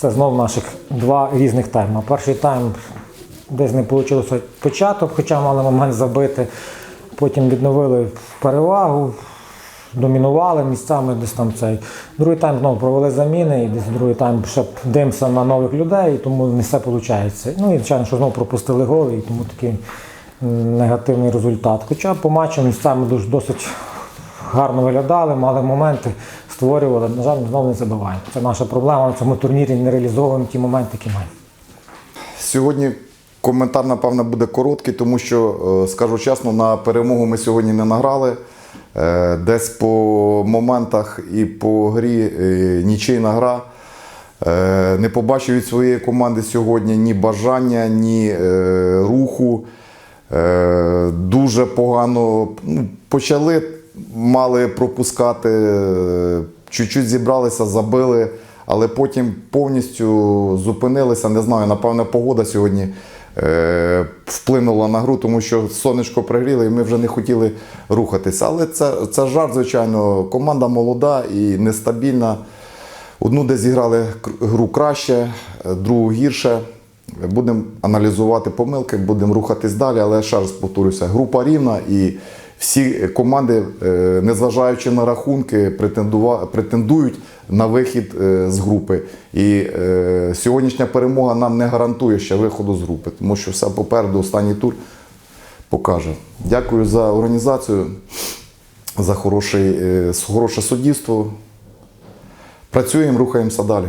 Це знов наших два різних тайми. Перший тайм десь не вийшло початок, хоча мали момент забити. Потім відновили перевагу, домінували місцями десь там цей. Другий тайм знову провели заміни, і десь другий тайм ще димся на нових людей, і тому не все виходить. Ну і звичайно, що знову пропустили голи, і тому такий негативний результат. Хоча по матчу місцями досить гарно виглядали, мали моменти, створювали. На жаль, знову не забиваємо. Це наша проблема на цьому турнірі не реалізовуємо ті моменти, які маємо. Сьогодні коментар, напевно, буде короткий, тому що, е, скажу чесно, на перемогу ми сьогодні не награли. Е, Десь по моментах і по грі е, нічийна гра. Не побачив від своєї команди сьогодні ні бажання, ні руху. Дуже погано ну, почали, мали пропускати, чуть-чуть зібралися, забили, але потім повністю зупинилися. Не знаю, напевно, погода сьогодні е, вплинула на гру, тому що сонечко пригріло і ми вже не хотіли рухатися. Але це, це жарт, звичайно. Команда молода і нестабільна. Одну десь зіграли гру краще, другу гірше. Будемо аналізувати помилки, будемо рухатись далі, але ще раз повторюся, група рівна і всі команди, е, незважаючи на рахунки, претендують на вихід е, з групи. І е, сьогоднішня перемога нам не гарантує ще виходу з групи, тому що все попереду, останній тур покаже. Дякую за організацію, за хороший, е, хороше суддівство. Працюємо, рухаємося далі.